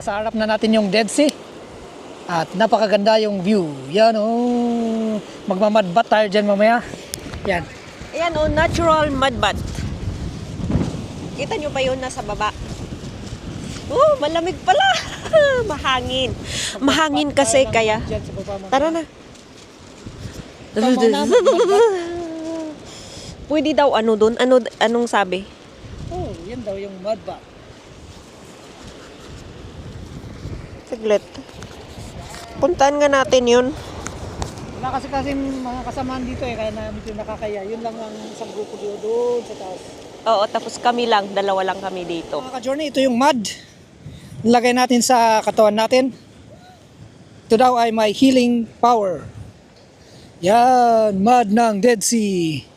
Sa harap na natin yung Dead Sea. At napakaganda yung view. Yan oh. Magmamadbat tayo dyan mamaya. Yan. Ayan o, natural mud bath. Kita nyo ba yun nasa baba? Oh, malamig pala. Mahangin. Mahangin kasi kaya. Tara na. Pwede daw ano doon? Ano, anong sabi? Oh, yan daw yung mudbat. Saglit. Puntahan nga natin yun. Wala kasi kasi mga kasamaan dito eh, kaya namin ito nakakaya. Yun lang ang isang grupo dito doon sa taas. Oo, tapos kami lang. Dalawa lang kami dito. Mga ka-journey, ito yung mud. Nilagay natin sa katawan natin. Ito daw ay may healing power. Yan, mud ng Dead Sea.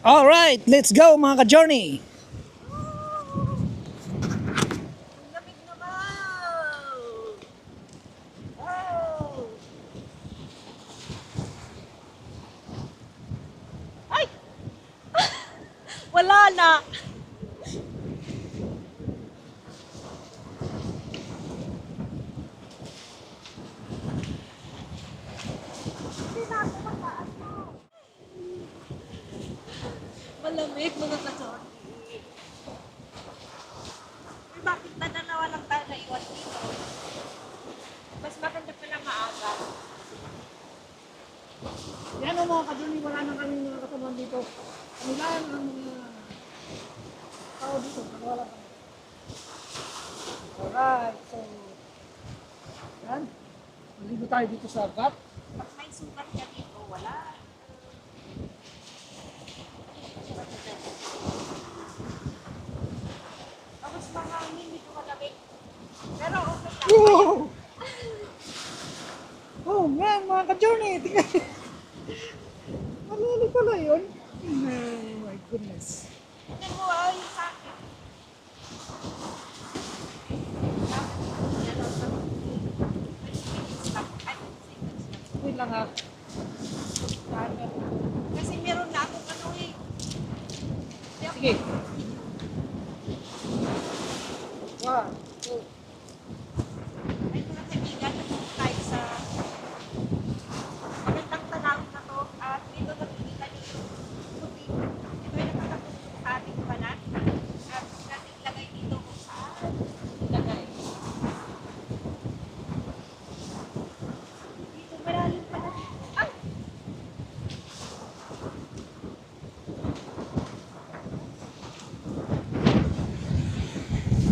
Alright, let's go mga ka-journey. Wala na! Malamig mga kasor. Uy, bakit na dalawa lang tayo na iwan dito? Mas maganda pala maaga. Yan ang mga ka-journey, wala na kami mga kasamaan dito. Kami lang ang mga tao dito, wala kami. Alright, so yan. Maligo tayo dito sa bat. Pag may sukat ka dito, wala. Tapos mga hindi ko malamig. Pero okay lang. Wow! Oh, man, mga ka-journey. Tingnan. Malali pala yun. Oh my goodness. One,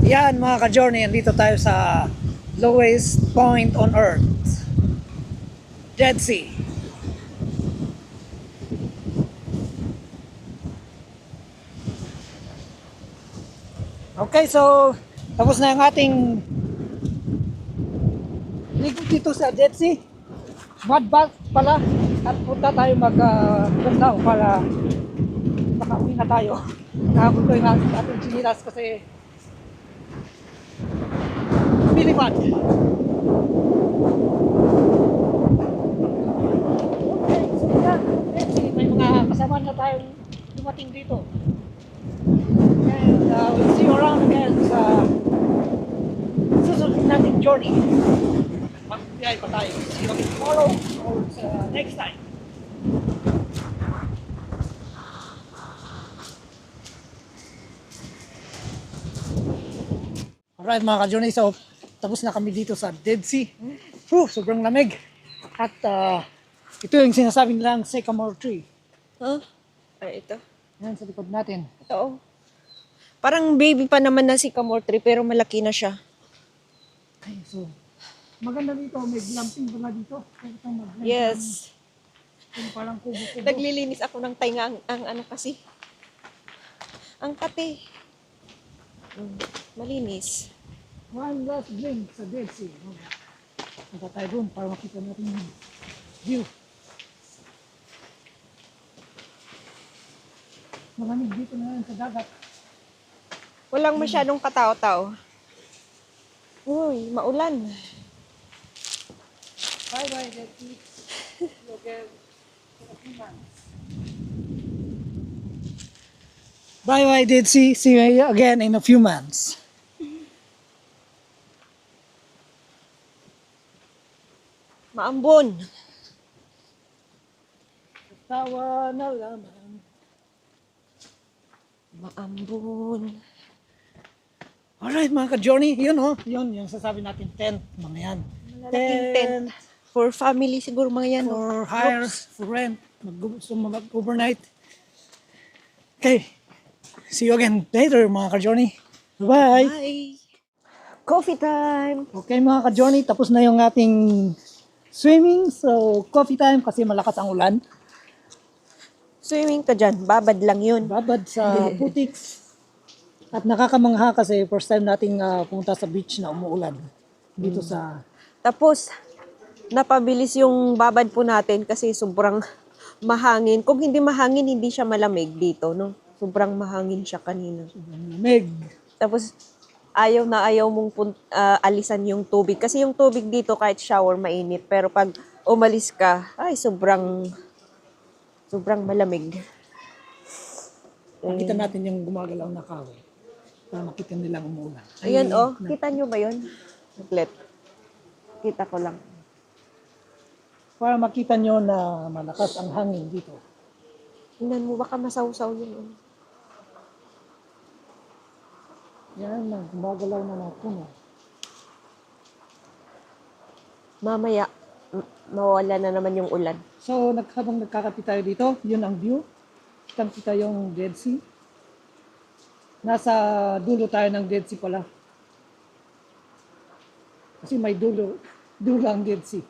Yan mga ka-journey, andito tayo sa lowest point on earth. Dead Sea. Okay, so tapos na yung ating ligo dito sa Dead Sea. Mud bath pala. At punta tayo mag uh, punta para makauwi na tayo. Nakabot ko yung ating chinilas kasi Pilipad. Okay, so yan. May mga kasama na tayong dumating dito. And uh, we'll see you around again sa susunod nating journey. Magbiyay pa tayo. See you tomorrow or sa next time. Alright mga ka-journey, so tapos na kami dito sa Dead Sea. Whew, sobrang lamig. At uh, ito yung sinasabi nilang sycamore tree. Huh? Ay, ito. Yan sa likod natin. Oo. Parang baby pa naman na si Camor tree pero malaki na siya. Okay, so maganda dito, may glamping pala dito. Yes. Yung parang kubo-kubo. Naglilinis ako ng tainga ang, ang ano kasi. Ang kate. Mm, malinis. One last drink sa Dead Sea. Punta tayo dun para makita natin yung view. Malamig dito na yan sa dagat. Walang masyadong katao-tao. Uy, maulan. Bye bye, Dead Sea. You again in a few months. Bye bye, Dead Sea. See you again in a few months. Maambon. Tawa na lamang. Maambon. Alright mga ka-journey, yun oh, yun yung sasabi natin tent, mga yan. Malaking tent. For family siguro mga yan. for hire, for rent, mag-overnight. Okay, see you again later mga ka-journey. Bye! Bye. Coffee time. Okay mga ka-journey, tapos na yung ating swimming. So, coffee time kasi malakas ang ulan. Swimming ka dyan. Babad lang yun. Babad sa butiks. At nakakamangha kasi first time nating ah, pumunta sa beach na umuulan. Dito sa... Tapos, napabilis yung babad po natin kasi sobrang mahangin. Kung hindi mahangin, hindi siya malamig dito, no? Sobrang mahangin siya kanina. Meg. Tapos, ayaw na ayaw mong pun- ah, alisan yung tubig. Kasi yung tubig dito, kahit shower, mainit. Pero pag umalis ka, ay, sobrang, sobrang malamig. Nakita natin yung gumagalaw na kahoy. Para makita nilang umuulan. Ayan, oh. Kita nyo ba yun? Saglit. Kita ko lang. Para makita nyo na malakas ang hangin dito. Tingnan mo, baka masawsaw yun. oh. Yan, na, gumagalaw na na puno. Mamaya, mawala na naman yung ulan. So, habang nagkakapi tayo dito, yun ang view. Kitang kita yung Dead Sea. Nasa dulo tayo ng Dead Sea pala. Kasi may dulo, dulo ang Dead Sea.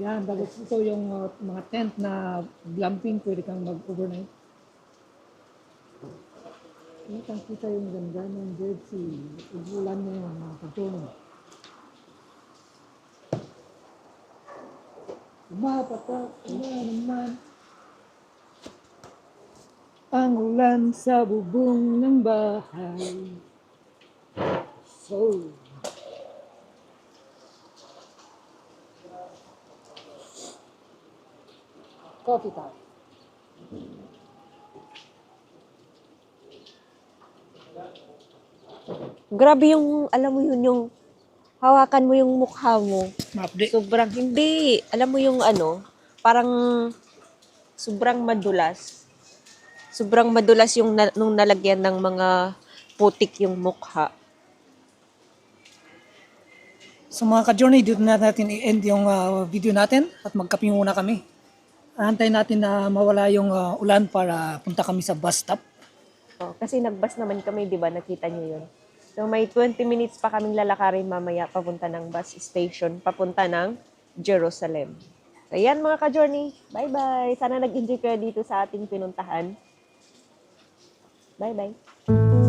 Yan, tapos ito yung uh, mga tent na glamping, pwede kang mag-overnight. Kitang kita yung ganda ng Dead Sea. Ulan na yung mga pagtunog. Umapatak na naman ang ulan sa bubong ng bahay. So, coffee time. Grabe yung, alam mo yun, yung hawakan mo yung mukha mo. Ma-update. Sobrang, hindi. Alam mo yung ano, parang sobrang madulas. Sobrang madulas yung na, nung nalagyan ng mga putik yung mukha. So mga ka-journey, dito na natin i-end yung uh, video natin at magkape muna kami. Antayin natin na mawala yung uh, ulan para punta kami sa bus stop. Oh, kasi nagbas naman kami, di ba? Nakita nyo yun. So may 20 minutes pa kaming lalakarin mamaya papunta ng bus station, papunta ng Jerusalem. So yan mga ka-journey. Bye-bye. Sana nag-enjoy kayo dito sa ating pinuntahan. Bye-bye.